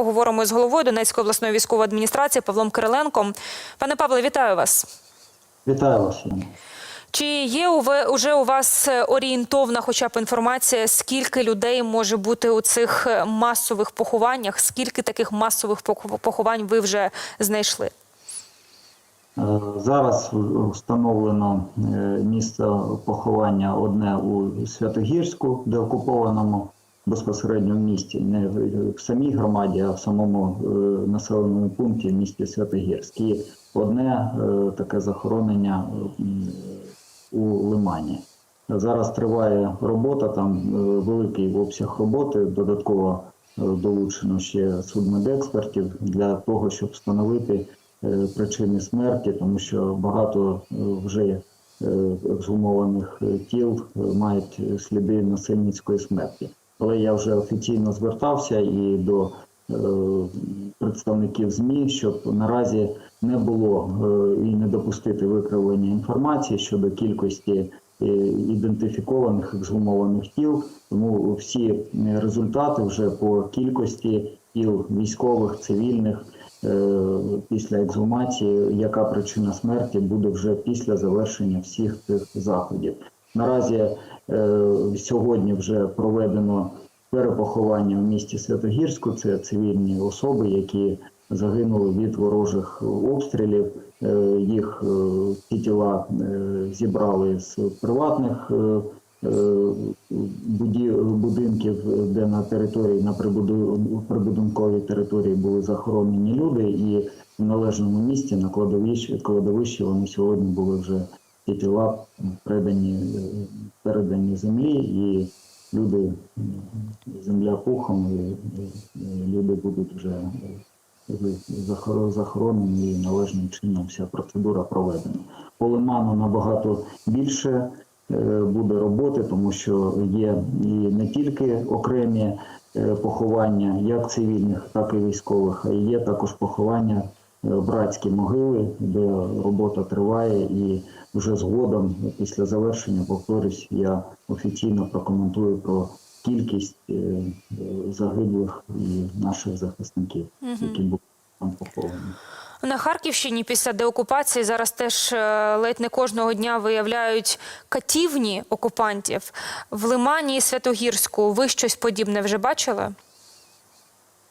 поговоримо з головою Донецької обласної військової адміністрації Павлом Кириленком. Пане Павле, вітаю вас. Вітаю вас. Чи є уже у вас е, орієнтовна, хоча б інформація, скільки людей може бути у цих е, масових похованнях? Скільки таких масових поховань ви вже знайшли? Е, Зараз встановлено місце поховання одне у Святогірську, де окупованому безпосередньо в місті, не в самій громаді, а в самому е, населеному пункті в місті Святогірськ. І одне е, таке захоронення у Лимані. Зараз триває робота, там е, великий обсяг роботи. Додатково е, долучено ще судмедекспертів для того, щоб встановити е, причини смерті, тому що багато е, вже е, ексгумованих е, тіл е, мають сліди насильницької смерті. Але я вже офіційно звертався і до е, представників ЗМІ, щоб наразі не було е, і не допустити викривлення інформації щодо кількості е, ідентифікованих ексгумованих тіл. Тому всі результати вже по кількості тіл військових, цивільних після ексгумації, яка причина смерті буде вже після завершення всіх цих заходів. Наразі е, сьогодні вже проведено перепоховання в місті Святогірську. Це цивільні особи, які загинули від ворожих обстрілів. Е, Їх е, ці тіла е, зібрали з приватних е, е, будинків, де на території на прибуду- прибудинковій території були захоронені люди, і в належному місці на кладовищі, кладовищі вони сьогодні були вже тіла передані, передані землі, і люди земля пухом, і, і люди будуть вже захоронені і належним чином вся процедура проведена. По лиману набагато більше е, буде роботи, тому що є і не тільки окремі е, поховання, як цивільних, так і військових, а є також поховання братські могили, де робота триває, і вже згодом, після завершення, повторюсь, я офіційно прокоментую про кількість е, е, загиблих і наших захисників, які були там поховані. На Харківщині після деокупації зараз теж е, ледь не кожного дня виявляють катівні окупантів. В Лимані і Святогірську ви щось подібне вже бачили?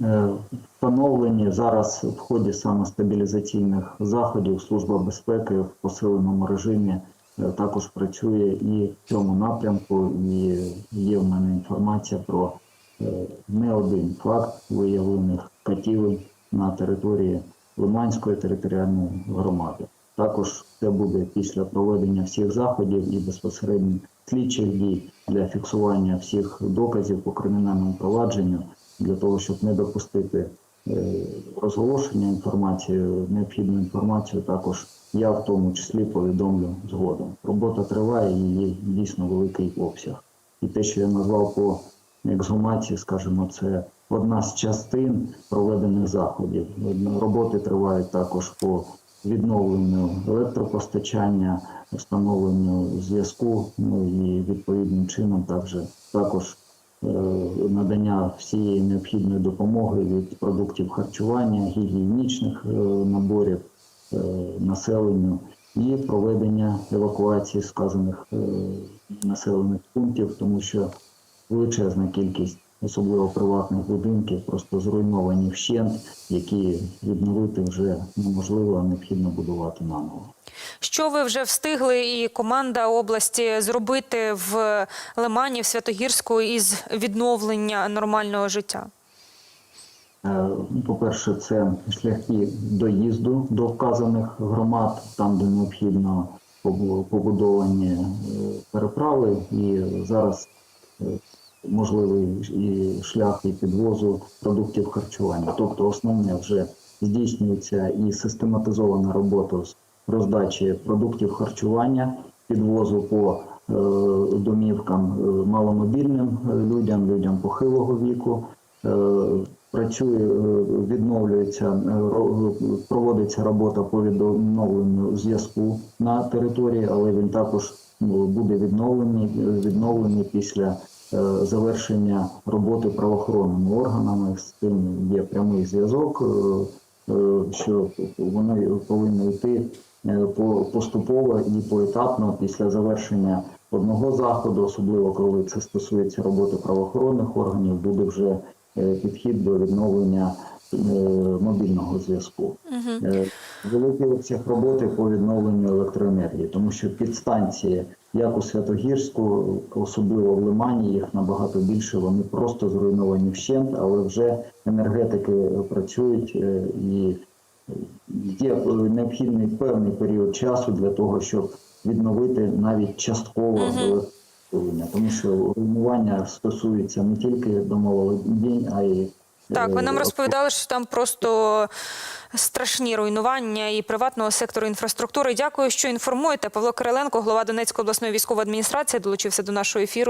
Е, Встановлені зараз в ході саме стабілізаційних заходів Служба безпеки в посиленому режимі е, також працює і в цьому напрямку. І є в мене інформація про е, не один факт виявлених катівень на території Лиманської територіальної громади. Також це буде після проведення всіх заходів і безпосередньо слідчих дій для фіксування всіх доказів по кримінальному провадженню для того, щоб не допустити е, розголошення інформації, необхідну інформацію також я в тому числі повідомлю згодом. Робота триває є дійсно великий обсяг. І те, що я назвав по ексгумації, скажімо, це одна з частин проведених заходів. Роботи тривають також по відновленню електропостачання, встановленню зв'язку, ну і відповідним чином також, також надання всієї необхідної допомоги від продуктів харчування, гігієнічних е, наборів е, населенню і проведення евакуації сказаних е, населених пунктів, тому що величезна кількість, особливо приватних будинків, просто зруйновані вщент, які відновити вже неможливо, а необхідно будувати наново. Що ви вже встигли і команда області зробити в Лимані, в Святогірську із відновлення нормального життя? Е, По-перше, це шляхи доїзду до вказаних громад, там, де необхідно побудовані е, переправи, і зараз е, можливий і шлях і підвозу продуктів харчування. Тобто основне вже здійснюється і систематизована робота з роздачі продуктів харчування, підвозу по е, домівкам е, маломобільним е, людям, людям похилого віку. Працює, відновлюється, проводиться робота по відновленню зв'язку на території, але він також ну, буде відновлений, відновлений після завершення роботи правоохоронними органами. З цим є прямий зв'язок, що воно повинно йти е, поступово і поетапно після завершення одного заходу, особливо коли це стосується роботи правоохоронних органів, буде вже е, підхід до відновлення е, мобільного зв'язку. Е, Великий обсяг роботи по відновленню електроенергії, тому що підстанції, як у Святогірську, особливо в Лимані, їх набагато більше. Вони просто зруйновані вщент, але вже енергетики працюють е, і є необхідний певний період часу для того, щоб відновити навіть частково електроенергію. тому що руйнування стосується не тільки домоволодінь, а й Так, ви нам е, розповідали, що там просто страшні руйнування і приватного сектору інфраструктури. Дякую, що інформуєте. Павло Кириленко, голова Донецької обласної військової адміністрації, долучився до нашого ефіру.